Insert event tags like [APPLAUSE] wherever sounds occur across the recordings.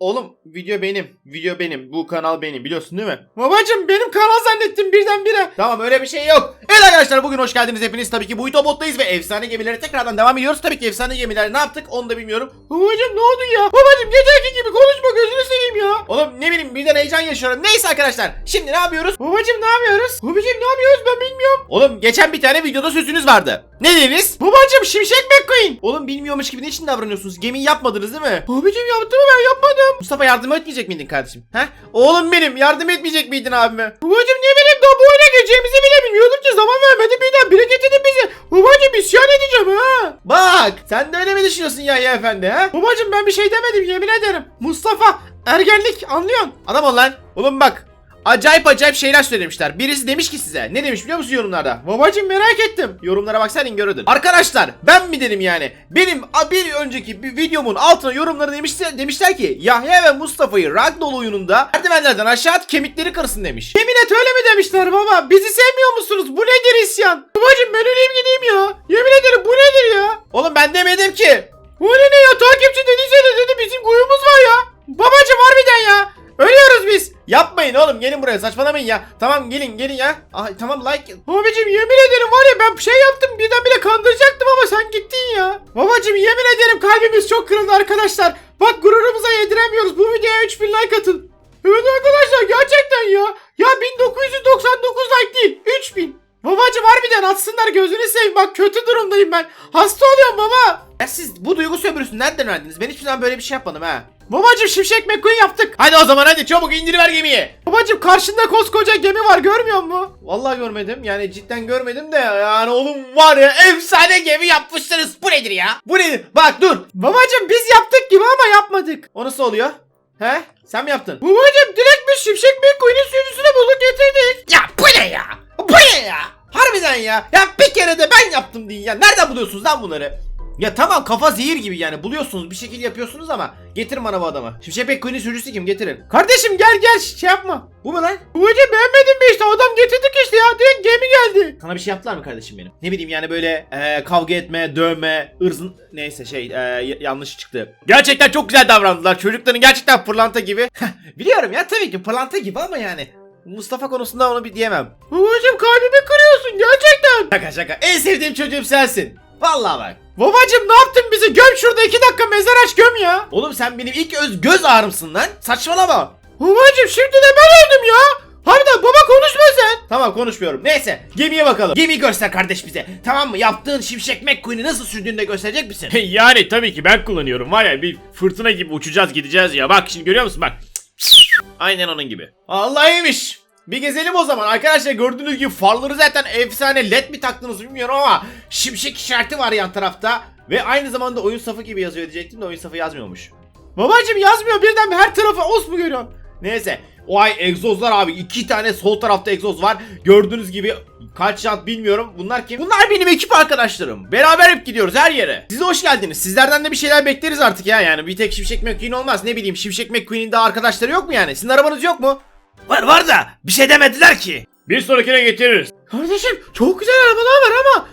Oğlum video benim. Video benim. Bu kanal benim. Biliyorsun değil mi? Babacım benim kanal zannettim birdenbire. Tamam öyle bir şey yok. Evet arkadaşlar bugün hoş geldiniz hepiniz. Tabii ki bu Bot'tayız ve efsane gemilere tekrardan devam ediyoruz. Tabii ki efsane gemiler ne yaptık onu da bilmiyorum. Babacım ne oldu ya? Babacım geçenki gibi konuşma gözünü seveyim ya. Oğlum ne bileyim birden heyecan yaşıyorum. Neyse arkadaşlar. Şimdi ne yapıyoruz? Babacım ne yapıyoruz? Babacım ne yapıyoruz ben bilmiyorum. Oğlum geçen bir tane videoda sözünüz vardı. Ne dediniz? Babacım şimşek McQueen. Oğlum bilmiyormuş gibi niçin davranıyorsunuz? Gemiyi yapmadınız değil mi? Babacım yaptım ben yapmadım. Mustafa yardım etmeyecek miydin kardeşim? He? Oğlum benim yardım etmeyecek miydin abime? Babacım ne bileyim daha bu oyuna geçeceğimizi bile bilmiyorduk ki zaman vermedi birden biri getirdi bizi. Babacım isyan edeceğim ha. Bak sen de öyle mi düşünüyorsun ya ya efendi ha? Babacım ben bir şey demedim yemin ederim. Mustafa ergenlik anlıyorsun. Adam ol lan. Oğlum bak Acayip acayip şeyler söylemişler. Birisi demiş ki size. Ne demiş biliyor musun yorumlarda? Babacım merak ettim. Yorumlara baksaydın görürdün. Arkadaşlar ben mi dedim yani? Benim bir önceki bir videomun altına yorumları demişler, demişler ki Yahya ve Mustafa'yı Ragdoll oyununda merdivenlerden aşağı at kemikleri kırısın demiş. Yemin et öyle mi demişler baba? Bizi sevmiyor musunuz? Bu nedir isyan? Babacım ben öleyim gideyim ya. Yemin ederim bu nedir ya? Oğlum ben demedim ki. Bu ne ya? Takipçi dediyse de dedi bizim kuyumuz var ya. Babacım harbiden ya. Ölüyoruz. Yapmayın oğlum gelin buraya saçmalamayın ya. Tamam gelin gelin ya. Ay tamam like. Babacım yemin ederim var ya ben şey yaptım birden bile kandıracaktım ama sen gittin ya. Babacım yemin ederim kalbimiz çok kırıldı arkadaşlar. Bak gururumuza yediremiyoruz. Bu videoya 3000 like atın. Evet arkadaşlar gerçekten ya. Ya 1999 like değil 3000. Babacım harbiden atsınlar gözünü seveyim bak kötü durumdayım ben. Hasta oluyorum baba. Ya siz bu duygu sömürüsünü nereden öğrendiniz? Ben hiçbir zaman böyle bir şey yapmadım ha. Babacım şimşek McQueen yaptık. Hadi o zaman hadi çabuk indiriver gemiyi. Babacım karşında koskoca gemi var görmüyor musun? Vallahi görmedim yani cidden görmedim de yani oğlum var ya efsane gemi yapmışsınız. Bu nedir ya? Bu nedir? Bak dur. Babacım biz yaptık gibi ama yapmadık. O nasıl oluyor? He? Sen mi yaptın? Babacım direkt biz şimşek McQueen'in sürücüsünü bulduk getirdik. Ya bu ne ya? Bu ne ya? Harbiden ya. Ya bir kere de ben yaptım deyin ya. Nereden buluyorsunuz lan bunları? Ya tamam kafa zehir gibi yani buluyorsunuz bir şekilde yapıyorsunuz ama getirin bana bu adamı. Şimşek McQueen'in sürücüsü kim getirin. Kardeşim gel gel şey yapma. Bu mu lan? Babacım beğenmedin mi işte adam getirdik işte ya direkt gemi geldi. Sana bir şey yaptılar mı kardeşim benim? Ne bileyim yani böyle e, kavga etme, dövme, ırzın neyse şey e, yanlış çıktı. Gerçekten çok güzel davrandılar çocukların gerçekten pırlanta gibi. [LAUGHS] Biliyorum ya tabii ki pırlanta gibi ama yani. Mustafa konusunda onu bir diyemem. Babacım kalbimi kırıyorsun gerçekten. Şaka şaka en sevdiğim çocuğum sensin. Vallahi bak. Babacım ne yaptın bizi? Göm şurada iki dakika mezar aç göm ya. Oğlum sen benim ilk öz göz ağrımsın lan. Saçmalama. Babacım şimdi de ben öldüm ya. Harbiden baba konuşma sen. Tamam konuşmuyorum. Neyse gemiye bakalım. Gemiyi göster kardeş bize. Tamam mı? Yaptığın şimşek McQueen'i nasıl sürdüğünü de gösterecek misin? [LAUGHS] yani tabii ki ben kullanıyorum. Var ya bir fırtına gibi uçacağız gideceğiz ya. Bak şimdi görüyor musun bak. Aynen onun gibi. Allah iyiymiş. Bir gezelim o zaman. Arkadaşlar gördüğünüz gibi farları zaten efsane led mi taktınız bilmiyorum ama şimşek işareti var yan tarafta. Ve aynı zamanda oyun safı gibi yazıyor diyecektim de oyun safı yazmıyormuş. Babacım yazmıyor birden her tarafa os mu görüyorsun? Neyse. O ay egzozlar abi. iki tane sol tarafta egzoz var. Gördüğünüz gibi kaç jant bilmiyorum. Bunlar kim? Bunlar benim ekip arkadaşlarım. Beraber hep gidiyoruz her yere. Size hoş geldiniz. Sizlerden de bir şeyler bekleriz artık ya. Yani bir tek Şimşek McQueen olmaz. Ne bileyim Şimşek McQueen'in de arkadaşları yok mu yani? Sizin arabanız yok mu? Var var da bir şey demediler ki. Bir sonrakine getiririz. Kardeşim çok güzel arabalar var ama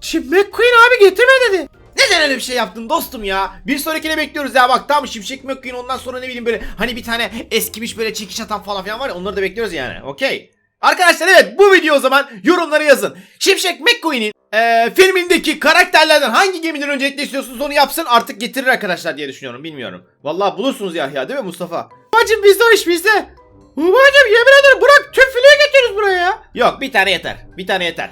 Şimdi McQueen abi getirme dedi. Neden öyle bir şey yaptın dostum ya? Bir sonrakine bekliyoruz ya bak tamam Şimşek McQueen ondan sonra ne bileyim böyle hani bir tane eskimiş böyle çekiş atan falan filan var ya onları da bekliyoruz yani okey. Arkadaşlar evet bu video o zaman yorumlara yazın. Şimşek McQueen'in eee, filmindeki karakterlerden hangi gemiden öncelikle istiyorsunuz onu yapsın artık getirir arkadaşlar diye düşünüyorum bilmiyorum. Vallahi bulursunuz ya ya değil mi Mustafa? Bacım bizde o iş bizde. Babacım yemin ederim bırak tüm filoyu getiririz buraya ya. Yok bir tane yeter. Bir tane yeter.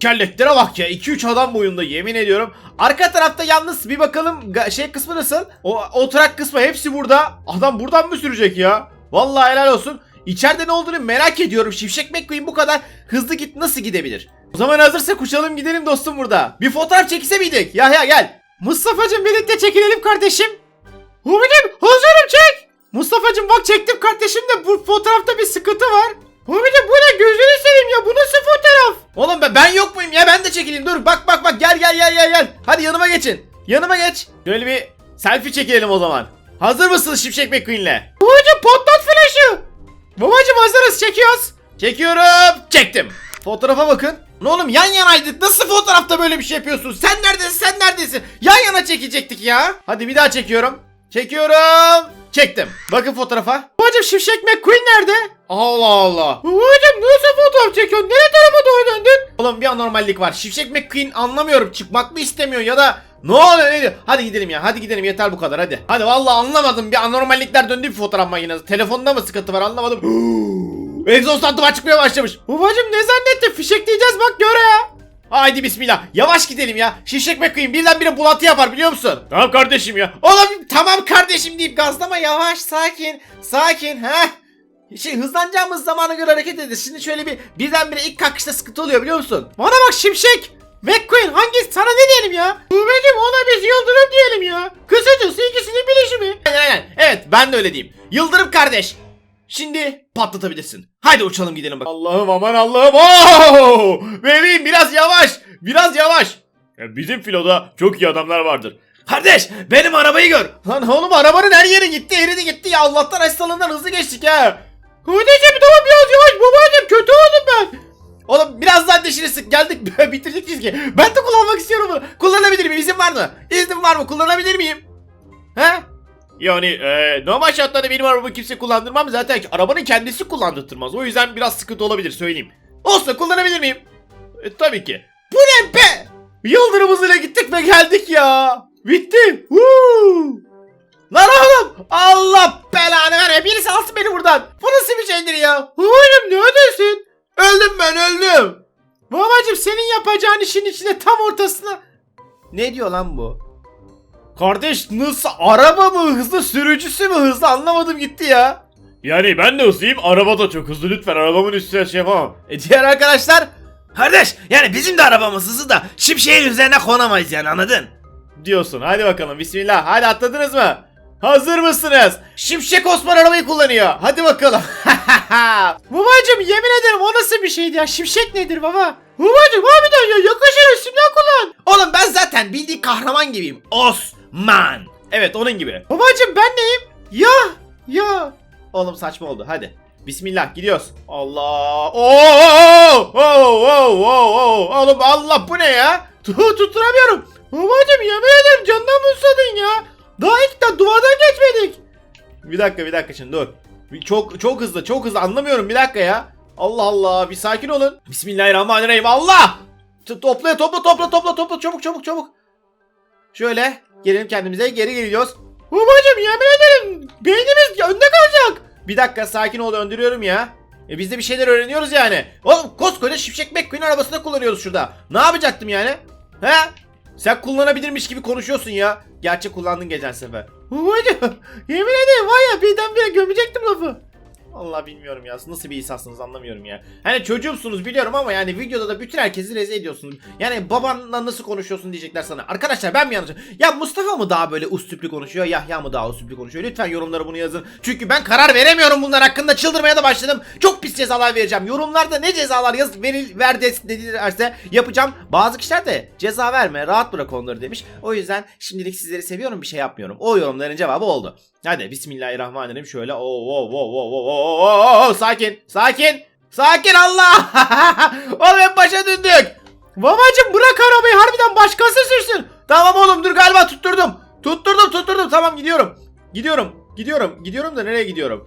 Kelletlere bak ya 2-3 adam boyunda yemin ediyorum. Arka tarafta yalnız bir bakalım şey kısmı nasıl? O oturak kısmı hepsi burada. Adam buradan mı sürecek ya? Vallahi helal olsun. İçeride ne olduğunu merak ediyorum. Şimşek McQueen bu kadar hızlı git nasıl gidebilir? O zaman hazırsa uçalım gidelim dostum burada. Bir fotoğraf çekse miydik? Ya ya gel. Mustafa'cım birlikte çekilelim kardeşim. Babacım hazırım çek. Mustafa'cım bak çektim kardeşim de bu fotoğrafta bir sıkıntı var. Babacım bu ne gözünü seveyim ya bu nasıl fotoğraf? Oğlum ben, ben yok muyum ya ben de çekileyim dur bak bak bak gel gel gel gel gel. Hadi yanıma geçin. Yanıma geç. Şöyle bir selfie çekelim o zaman. Hazır mısınız Şimşek McQueen'le? Patlat flaşı. Babacım hazırız çekiyoruz. Çekiyorum. Çektim. Fotoğrafa bakın. Ne oğlum yan yanaydık. Nasıl fotoğrafta böyle bir şey yapıyorsun? Sen neredesin? Sen neredesin? Yan yana çekecektik ya. Hadi bir daha çekiyorum. Çekiyorum. Çektim. Bakın fotoğrafa. Babacım Şimşek McQueen nerede? Allah Allah. Babacım nasıl fotoğraf çekiyorsun? Nereye tarafa doğru döndün? Oğlum bir anormallik var. Şimşek McQueen anlamıyorum. Çıkmak mı istemiyor ya da ne oluyor ne diyor? Hadi gidelim ya. Hadi gidelim yeter bu kadar hadi. Hadi vallahi anlamadım. Bir anormallikler döndü bir fotoğraf makinesi. Telefonda mı sıkıntı var anlamadım. [GASPS] Egzoz duvar çıkmaya başlamış. Babacım ne zannettin? Fişekleyeceğiz bak gör ya. Haydi bismillah. Yavaş gidelim ya. Şimşek McQueen birdenbire bulantı yapar biliyor musun? Tamam kardeşim ya. Oğlum tamam kardeşim deyip gazlama yavaş sakin sakin ha. Şey hızlanacağımız zamana göre hareket ederiz. Şimdi şöyle bir birdenbire ilk kalkışta sıkıntı oluyor biliyor musun? Bana bak Şimşek. McQueen hangisi sana ne diyelim ya? Babacım ona biz Yıldırım diyelim ya. Kısacası ikisinin birleşimi. Aynen aynen. Evet ben de öyle diyeyim. Yıldırım kardeş. Şimdi patlatabilirsin. Haydi uçalım gidelim bak. Allah'ım aman Allah'ım. Oo! Bebeğim biraz yavaş. Biraz yavaş. Ya Bizim filoda çok iyi adamlar vardır. Kardeş benim arabayı gör. Lan oğlum arabanın her yeri gitti eridi gitti ya Allah'tan hastalığından hızlı geçtik ha. Kardeşim tamam biraz yavaş babacım kötü oldum ben. Oğlum biraz daha dişini sık geldik [LAUGHS] bitirdik çizgi. Ben de kullanmak istiyorum bunu. Kullanabilir miyim izin var mı? İznin var mı kullanabilir miyim? He? Yani e, normal şartlarda benim arabamı kimse kullandırmam zaten arabanın kendisi kullandırtmaz. O yüzden biraz sıkıntı olabilir söyleyeyim. Olsun kullanabilir miyim? E, tabii ki. Bu ne be? Yıldırım hızıyla gittik ve geldik ya. Bitti. Woo! Lan oğlum Allah belanı ver. Birisi alsın beni buradan. Bu nasıl bir şeydir ya? Babacım neredesin? Öldüm ben öldüm. Babacım senin yapacağın işin içinde tam ortasına. Ne diyor lan bu? Kardeş nasıl araba mı hızlı sürücüsü mü hızlı anlamadım gitti ya. Yani ben de hızlıyım araba da çok hızlı lütfen arabamın üstüne şey yapamam. E diğer arkadaşlar? Kardeş yani bizim de arabamız hızlı da şimşeğin üzerine konamayız yani anladın? Diyorsun hadi bakalım bismillah hadi atladınız mı? Hazır mısınız? Şimşek Osman arabayı kullanıyor. Hadi bakalım. [LAUGHS] Babacım yemin ederim o nasıl bir şeydi ya? Şimşek nedir baba? Babacım harbiden ya yakışır isimden kullan. Oğlum ben zaten bildiğin kahraman gibiyim. Osman. Evet onun gibi. Babacım ben neyim? Ya ya. Oğlum saçma oldu hadi. Bismillah gidiyoruz. Allah. Oo! Oo! Oo! Oo! Oğlum Allah bu ne ya? Tu tutturamıyorum. Babacım yemin ederim candan musadın ya. Daha ilk de duvardan geçmedik. Bir dakika bir dakika şimdi dur. Çok çok hızlı çok hızlı anlamıyorum bir dakika ya. Allah Allah bir sakin olun. Bismillahirrahmanirrahim Allah. Topla topla topla topla topla çabuk çabuk çabuk. Şöyle gelelim kendimize geri geliyoruz. Babacım yemin ederim beynimiz önde kalacak. Bir dakika sakin ol döndürüyorum ya. E biz de bir şeyler öğreniyoruz yani. Oğlum koskoca Şimşek McQueen arabasını kullanıyoruz şurada. Ne yapacaktım yani? He? Sen kullanabilirmiş gibi konuşuyorsun ya. Gerçi kullandın geçen sefer. Babacım yemin ederim var ya birdenbire gömecektim lafı. Allah bilmiyorum ya nasıl bir insansınız anlamıyorum ya. Hani çocuğumsunuz biliyorum ama yani videoda da bütün herkesi rezil ediyorsunuz. Yani babanla nasıl konuşuyorsun diyecekler sana. Arkadaşlar ben mi yanlış? Ya Mustafa mı daha böyle üsluplu konuşuyor Yahya mı daha üsluplu konuşuyor? Lütfen yorumlara bunu yazın. Çünkü ben karar veremiyorum bunlar hakkında çıldırmaya da başladım. Çok pis cezalar vereceğim. Yorumlarda ne cezalar yaz veril ver dedilerse yapacağım. Bazı kişiler de ceza verme rahat bırak onları demiş. O yüzden şimdilik sizleri seviyorum bir şey yapmıyorum. O yorumların cevabı oldu. Hadi bismillahirrahmanirrahim şöyle o o o o o o o sakin sakin sakin Allah oğlum hep başa döndük babacım bırak arabayı harbiden başkası sürsün tamam oğlum dur galiba tutturdum tutturdum tutturdum tamam gidiyorum gidiyorum gidiyorum gidiyorum da nereye gidiyorum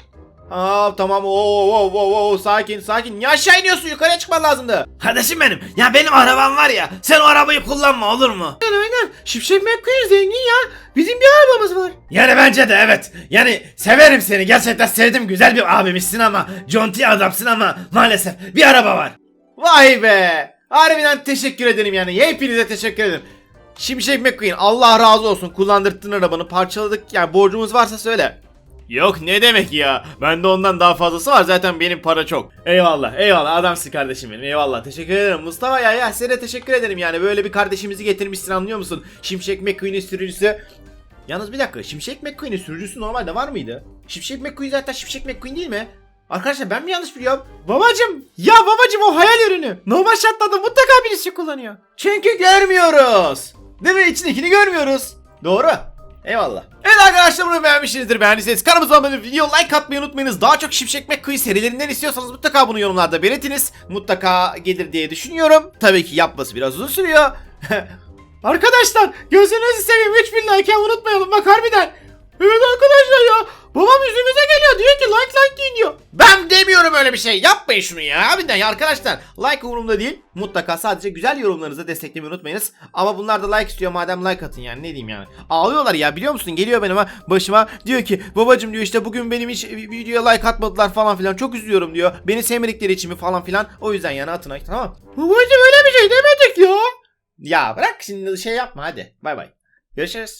Aa tamam o o o o sakin sakin niye aşağı iniyorsun yukarıya çıkman lazımdı Kardeşim benim. Ya benim arabam var ya. Sen o arabayı kullanma olur mu? Aynen aynen Şimşek McQueen zengin ya bizim bir arabamız var Yani bence de evet. Yani severim seni. Gerçekten sevdim. Güzel bir abimizsin ama. Conti adamsın ama maalesef bir araba var. Vay be! Harbiden teşekkür ederim yani. Hepinize teşekkür ederim. Şimşek McQueen Allah razı olsun kullandırttın arabanı parçaladık yani borcumuz varsa söyle. Yok ne demek ya. Bende ondan daha fazlası var zaten benim para çok. Eyvallah eyvallah adamsın kardeşim benim eyvallah teşekkür ederim Mustafa ya ya size teşekkür ederim yani böyle bir kardeşimizi getirmişsin anlıyor musun? Şimşek McQueen'in sürücüsü. Yalnız bir dakika Şimşek McQueen'in sürücüsü normalde var mıydı? Şimşek McQueen zaten Şimşek McQueen değil mi? Arkadaşlar ben mi yanlış biliyorum? Babacım ya babacım o hayal ürünü. Normal şartlarda mutlaka birisi kullanıyor. Çünkü görmüyoruz. Değil mi? İçindekini görmüyoruz. Doğru. Eyvallah. Evet arkadaşlar bunu beğenmişsinizdir. Beğendiyseniz kanalımıza abone olup video like atmayı unutmayınız. Daha çok Şimşek McQueen serilerinden istiyorsanız mutlaka bunu yorumlarda belirtiniz. Mutlaka gelir diye düşünüyorum. Tabii ki yapması biraz uzun sürüyor. [LAUGHS] arkadaşlar gözünüzü seveyim 3000 like unutmayalım bak harbiden. Evet arkadaşlar ya. Babam yüzümüze geliyor diyor ki like like deyin. Ben demiyorum öyle bir şey. Yapmayın şunu ya. Abiden ya arkadaşlar. Like umurumda değil. Mutlaka sadece güzel yorumlarınızı desteklemeyi unutmayınız. Ama bunlar da like istiyor. Madem like atın yani ne diyeyim yani. Ağlıyorlar ya biliyor musun? Geliyor benim başıma. Diyor ki babacım diyor işte bugün benim hiç videoya like atmadılar falan filan. Çok üzülüyorum diyor. Beni sevmedikleri için mi falan filan. O yüzden yani atın like tamam. Babacım öyle bir şey demedik ya. Ya bırak şimdi şey yapma hadi. Bay bay. Görüşürüz.